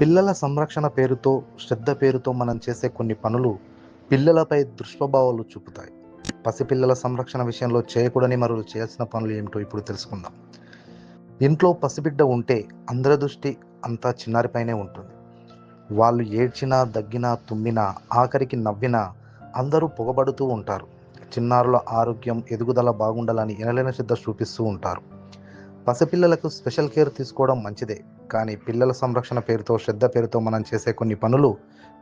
పిల్లల సంరక్షణ పేరుతో శ్రద్ధ పేరుతో మనం చేసే కొన్ని పనులు పిల్లలపై దుష్ప్రభావాలు చూపుతాయి. పసిపిల్లల సంరక్షణ విషయంలో చేయకూడని మరో చేయాల్సిన పనులు ఏమిటో ఇప్పుడు తెలుసుకుందాం. ఇంట్లో పసిబిడ్డ ఉంటే అందరి దృష్టి అంతా చిన్నారిపైనే ఉంటుంది. వాళ్ళు ఏడ్చినా దగ్గినా తుమ్మినా ఆఖరికి నవ్వినా అందరూ పొగబడుతూ ఉంటారు. చిన్నారుల ఆరోగ్యం ఎదుగుదల బాగుండాలని ఎనలేని శ్రద్ధ చూపిస్తూ ఉంటారు. పసిపిల్లలకు స్పెషల్ కేర్ తీసుకోవడం మంచిదే. కానీ పిల్లల సంరక్షణ పేరుతో శ్రద్ధ పేరుతో మనం చేసే కొన్ని పనులు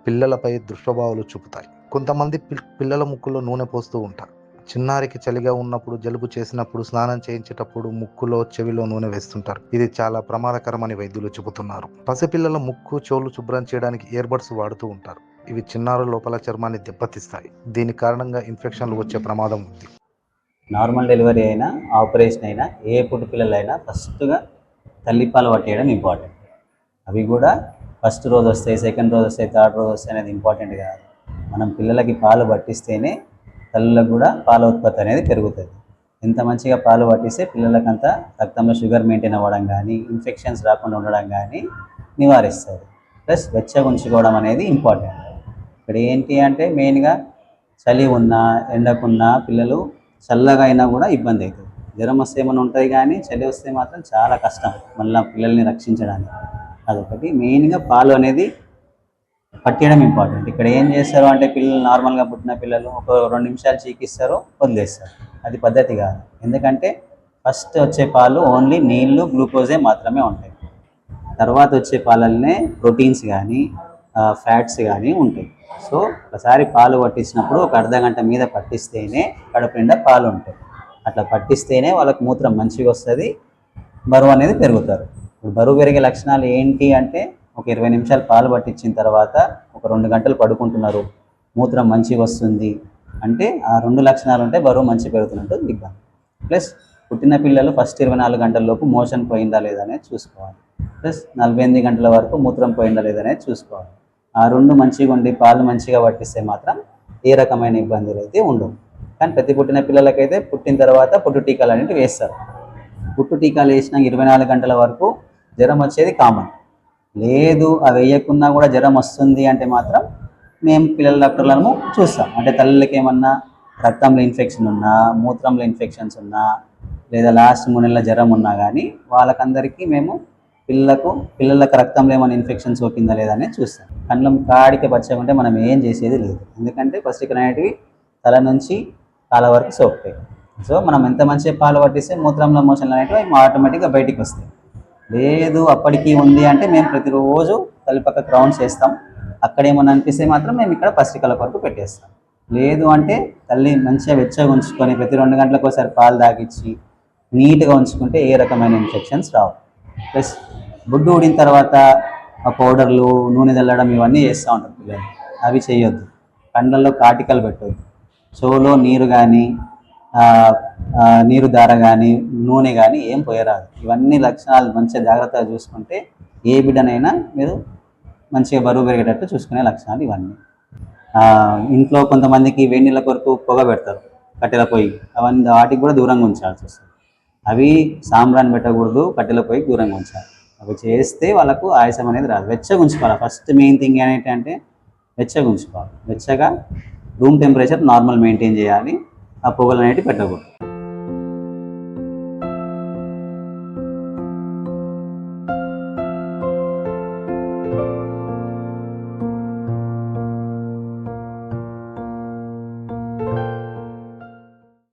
పిల్లలపై దుష్ప్రభావాలు చూపుతాయి. కొంతమంది పిల్లల ముక్కులో నూనె పోస్తూ ఉంటారు. చిన్నారికి చలిగా ఉన్నప్పుడు జలుబు చేసినప్పుడు స్నానం చేయించేటప్పుడు ముక్కులో చెవిలో నూనె వేస్తుంటారు. ఇది చాలా ప్రమాదకరమని వైద్యులు చెబుతున్నారు. పసిపిల్లల ముక్కు చెవులు శుభ్రం చేయడానికి ఇయర్బడ్స్ వాడుతూ ఉంటారు. ఇవి చిన్నారుల లోపల చర్మాన్ని దెబ్బతీస్తాయి. దీని కారణంగా ఇన్ఫెక్షన్లు వచ్చే ప్రమాదం ఉంది. నార్మల్ డెలివరీ అయినా ఆపరేషన్ అయినా ఏ పుట్టు పిల్లలైనా ఫస్ట్గా తల్లిపాలు పట్టేయడం ఇంపార్టెంట్. అవి కూడా ఫస్ట్ రోజు వస్తాయి సెకండ్ రోజు వస్తాయి థర్డ్ రోజు వస్తాయి అనేది ఇంపార్టెంట్ కాదు. మనం పిల్లలకి పాలు పట్టిస్తేనే తల్లులకు కూడా పాల ఉత్పత్తి అనేది పెరుగుతుంది. ఎంత మంచిగా పాలు పట్టిస్తే పిల్లలకంతా రక్తంలో షుగర్ మెయింటైన్ అవ్వడం కానీ ఇన్ఫెక్షన్స్ రాకుండా ఉండడం కానీ నివారిస్తుంది. ప్లస్ వెచ్చగా ఉంచుకోవడం అనేది ఇంపార్టెంట్. ఇక్కడ ఏంటి అంటే మెయిన్గా చలి ఉన్నా ఎండకున్నా పిల్లలు చల్లగా అయినా కూడా ఇబ్బంది అవుతుంది. జ్వరం వస్తే ఏమైనా ఉంటాయి కానీ చలి వస్తే మాత్రం చాలా కష్టం. మళ్ళీ పిల్లల్ని రక్షించడానికి. అదొకటి. మెయిన్గా పాలు అనేది పట్టేయడం ఇంపార్టెంట్. ఇక్కడ ఏం చేస్తారు అంటే పిల్లలు నార్మల్గా పుట్టిన పిల్లలు ఒక రెండు నిమిషాలు చీకిస్తారు వదిలేస్తారు. అది పద్ధతి కాదు. ఎందుకంటే ఫస్ట్ వచ్చే పాలు ఓన్లీ నీళ్ళు గ్లూకోజే మాత్రమే ఉంటాయి. తర్వాత వచ్చే పాలల్నే ప్రోటీన్స్ కానీ ఫ్యాట్స్ కానీ ఉంటాయి. సో ఒకసారి పాలు పట్టించినప్పుడు ఒక అర్ధ గంట మీద పట్టిస్తేనే కడుపు నిండా పాలు ఉంటాయి. అట్లా పట్టిస్తేనే వాళ్ళకి మూత్రం మంచిగా వస్తుంది బరువు అనేది పెరుగుతారు. ఇప్పుడు బరువు పెరిగే లక్షణాలు ఏంటి అంటే ఒక ఇరవై నిమిషాలు పాలు పట్టించిన తర్వాత ఒక రెండు గంటలు పడుకుంటున్నారు మూత్రం మంచిగా వస్తుంది అంటే ఆ రెండు లక్షణాలు ఉంటే బరువు మంచి పెరుగుతున్నట్టు దిగ్గాం ప్లస్ పుట్టిన పిల్లలు ఫస్ట్ ఇరవై నాలుగు గంటల లోపు మోషన్ పోయిందా లేదా అనేది చూసుకోవాలి. ప్లస్ నలభై ఎనిమిది గంటల వరకు మూత్రం పోయిందా లేదా అనేది చూసుకోవాలి. ఆ రెండు మంచిగా ఉండి పాలు మంచిగా పట్టిస్తే మాత్రం ఏ రకమైన ఇబ్బందులు అయితే ఉండవు. కానీ ప్రతి పుట్టిన పిల్లలకైతే పుట్టిన తర్వాత పుట్టు టీకాలు అనేవి వేస్తారు. పుట్టు టీకాలు వేసిన ఇరవై నాలుగు గంటల వరకు జ్వరం వచ్చేది కామన్. లేదు అవి వేయకున్నా కూడా జ్వరం వస్తుంది అంటే మాత్రం మేము పిల్లల డాక్టర్లను చూస్తాం. అంటే తల్లులకి ఏమన్నా రక్తంలో ఇన్ఫెక్షన్ ఉన్నా మూత్రంలో ఇన్ఫెక్షన్స్ ఉన్నా లేదా లాస్ట్ మూడు నెలల జ్వరం ఉన్నా కానీ వాళ్ళకందరికీ మేము పిల్లలకు పిల్లలకు రక్తంలో ఏమైనా ఇన్ఫెక్షన్ సోకిందా లేదా అనేది చూస్తాం. కళ్ళ కాడికి పచ్చకుంటే మనం ఏం చేసేది లేదు. ఎందుకంటే ఫస్ట్ అనేటివి తల నుంచి కాళ్ళ వరకు సోకుతాయి సో మనం ఎంత మంచిగా పాలు పట్టిస్తే మూత్రంలో మోషన్లు అనేటివి ఆటోమేటిక్గా బయటికి వస్తాయి. లేదు అప్పటికి ఉంది అంటే మేము ప్రతిరోజు తల్లిపక్క క్రౌన్స్ వేస్తాం అక్కడ ఏమన్నా అనిపిస్తే మాత్రం మేము ఇక్కడ పసికల కొరకు పెట్టేస్తాం. లేదు అంటే తల్లి మంచిగా వెచ్చగా ఉంచుకొని ప్రతి రెండు గంటలకు ఒకసారి పాలు తాగిచ్చి నీట్గా ఉంచుకుంటే ఏ రకమైన ఇన్ఫెక్షన్స్ రావు. ప్లస్ గుడ్డు ఊడిన తర్వాత ఆ పౌడర్లు నూనె చల్లడం ఇవన్నీ చేస్తూ ఉంటారు పిల్లలు. అవి చేయొద్దు. కండ్లలో కాటికలు పెట్టొద్దు. చెవులో నీరు కానీ నీరు దార కానీ నూనె కానీ ఏం పోయరాదు. ఇవన్నీ లక్షణాలు మంచిగా జాగ్రత్తగా చూసుకుంటే ఏ బిడ్డనైనా మీరు మంచిగా బరువు పెరిగేటట్టు చూసుకునే లక్షణాలు ఇవన్నీ. ఇంట్లో కొంతమందికి వేడి నీళ్ళ కొరకు పొగ పెడతారు కట్టెల పొయ్యి. అవన్నీ వాటికి కూడా దూరంగా ఉంచాల్సి వస్తుంది. అవి సాంబ్రాన్ని పెట్టకూడదు కట్టెల పొయ్యి దూరంగా ఉంచాలి. అవి చేస్తే వాళ్ళకు ఆయాసం అనేది రాదు. వెచ్చగా ఉంచుకోవాలి. ఫస్ట్ మెయిన్ థింగ్ ఏంటంటే వెచ్చగా ఉంచుకోవాలి. వెచ్చగా రూమ్ టెంపరేచర్ నార్మల్ మెయింటైన్ చేయాలి. ఆ పొగలు అనేవి పెట్టకూడదు.